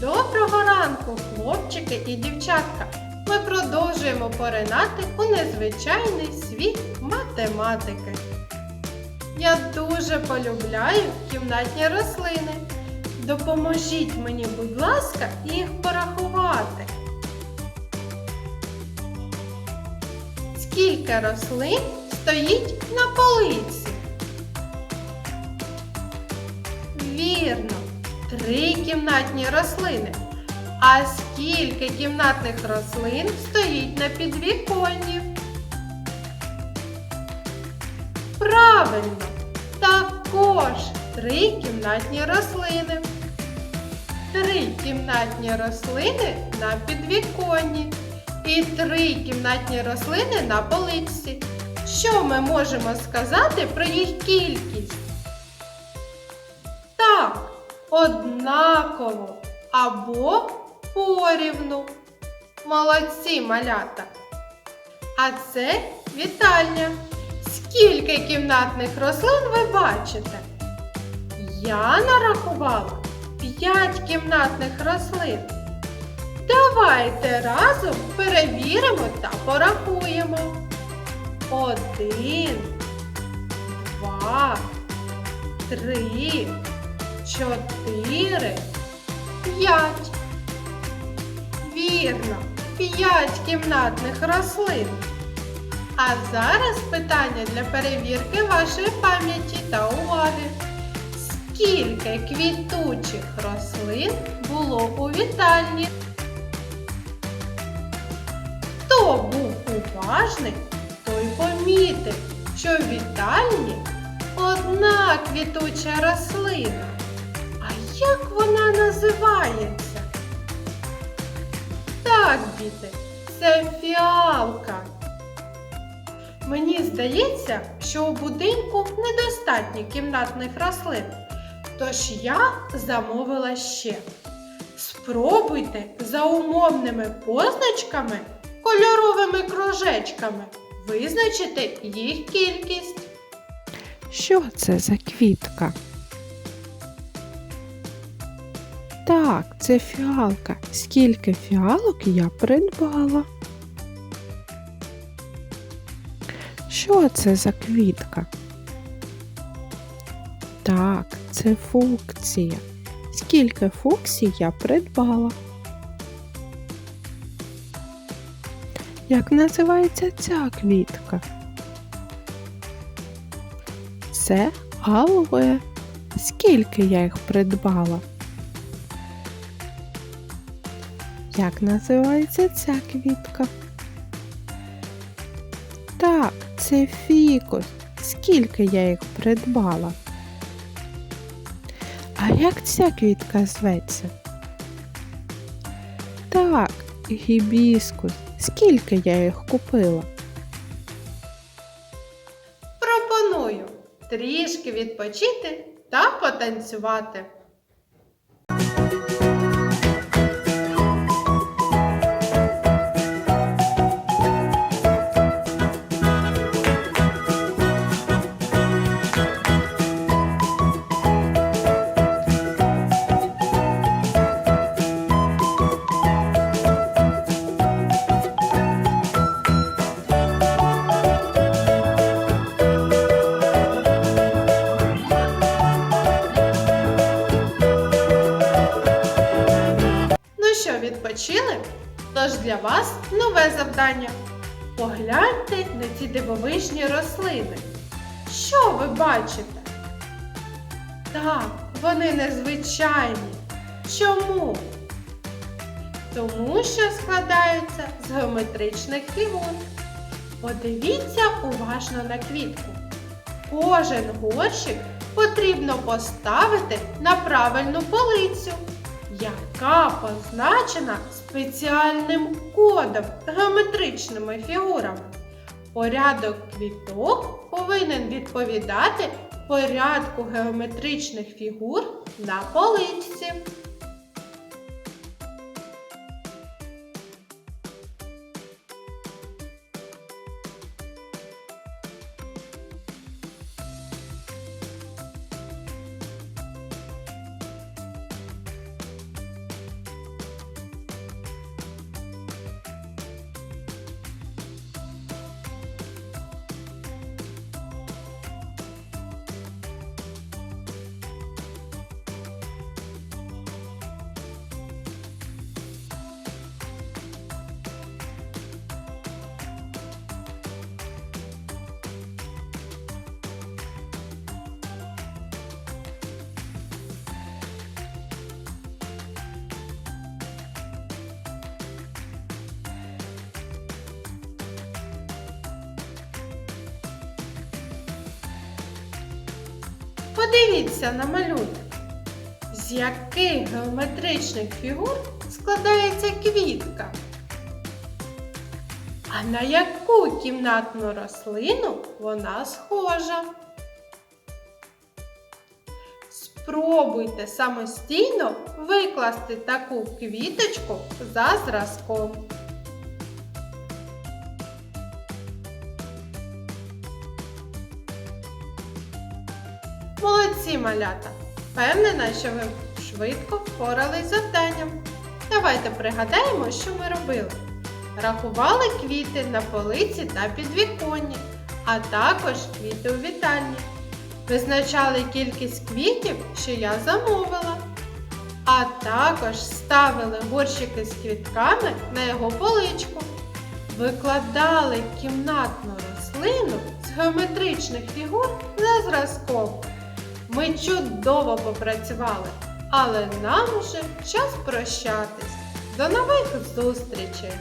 Доброго ранку, хлопчики і дівчатка! Ми продовжуємо поринати у незвичайний світ математики. Я дуже полюбляю кімнатні рослини. Допоможіть мені, будь ласка, їх порахувати. Скільки рослин стоїть на полиці? Вірно, три кімнатні рослини. А скільки кімнатних рослин стоїть на підвіконні? Правильно, також три кімнатні рослини. Три кімнатні рослини на підвіконні і три кімнатні рослини на поличці. Що ми можемо сказати про їх кількість? Так, однаково або порівну. Молодці малята. А це вітальня. Скільки кімнатних рослин ви бачите? Я нарахувала 5 кімнатних рослин. Давайте разом перевіримо та порахуємо. Один, два, три, чотири, п'ять. Вірно, п'ять кімнатних рослин. А зараз питання для перевірки вашої пам'яті та уваги. Скільки квітучих рослин було у вітальні? Хто був уважний, той помітив, що в вітальні одна квітуча рослина. Як вона називається? Так, діти, це фіалка. Мені здається, що у будинку недостатньо кімнатних рослин. Тож я замовила ще. Спробуйте за умовними позначками, кольоровими кружечками визначити їх кількість. Що це за квітка? Так, це фіалка. Скільки фіалок я придбала? Що це за квітка? Так, це фукція. Скільки фуксій я придбала? Як називається ця квітка? Це алоє. Скільки я їх придбала? Як називається ця квітка? Так, це фікус. Скільки я їх придбала? А як ця квітка зветься? Так, гібіскус. Скільки я їх купила? Пропоную трішки відпочити та потанцювати. Що, відпочили? Тож для вас нове завдання. Погляньте на ці дивовижні рослини. Що ви бачите? Так, вони незвичайні. Чому? Тому що складаються з геометричних фігур. Подивіться уважно на квітку. Кожен горщик потрібно поставити на правильну полицю, яка позначена спеціальним кодом геометричними фігурами. Порядок квіток повинен відповідати порядку геометричних фігур на поличці. Подивіться на малюнок. З яких геометричних фігур складається квітка? А на яку кімнатну рослину вона схожа? Спробуйте самостійно викласти таку квіточку за зразком. Молодці малята! Впевнена, що ви швидко впорались з завданням. Давайте пригадаємо, що ми робили. Рахували квіти на полиці та підвіконні, а також квіти у вітальні. Визначали кількість квітів, що я замовила. А також ставили горщики з квітками на його поличку. Викладали кімнатну рослину з геометричних фігур за зразком. Ми чудово попрацювали, але нам уже час прощатись. До нових зустрічей!